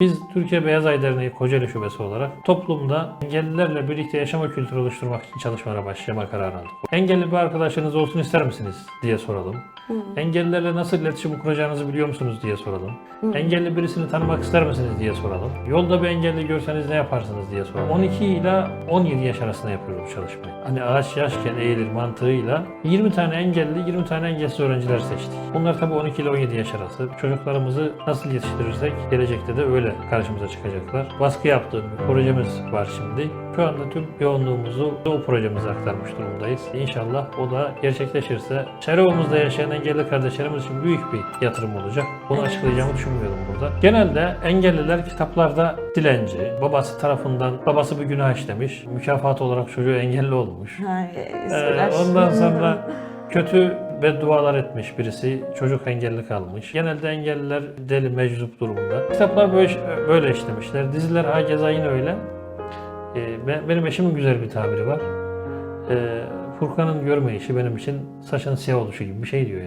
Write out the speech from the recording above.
Biz Türkiye Beyaz Ay Derneği Kocaeli Şubesi olarak toplumda engellilerle birlikte yaşama kültürü oluşturmak için çalışmalara başlama kararı aldık. Engelli bir arkadaşınız olsun ister misiniz diye soralım. Engellilerle nasıl iletişim kuracağınızı biliyor musunuz diye soralım. Engelli birisini tanımak ister misiniz diye soralım. Yolda bir engelli görseniz ne yaparsınız diye soralım. 12 ile 17 yaş arasında yapıyoruz bu çalışmayı. Hani ağaç yaşken eğilir mantığıyla 20 tane engelli, 20 tane engelsiz öğrenciler seçtik. Bunlar tabii 12 ile 17 yaş arası. Çocuklarımızı nasıl yetiştirirsek gelecekte de öyle karşımıza çıkacaklar. Baskı yaptığım bir projemiz var şimdi. Şu anda tüm yoğunluğumuzu o projemize aktarmış durumdayız. İnşallah o da gerçekleşirse Çerovumuzda yaşayan engelli kardeşlerimiz için büyük bir yatırım olacak. Bunu Evet. açıklayacağımı düşünmüyorum burada. Genelde engelliler kitaplarda dilenci, babası tarafından babası bir günah işlemiş, mükafat olarak çocuğu engelli olmuş. Ha, Ee, söyler. ondan sonra kötü beddualar etmiş birisi, çocuk engelli kalmış. Genelde engelliler deli meczup durumda. Kitaplar böyle, böyle işlemişler. Diziler hakeza yine öyle. Ben- benim eşimin güzel bir tabiri var. Ee, Furkan'ın görme işi benim için saçın siyah oluşu gibi bir şey diyor yani.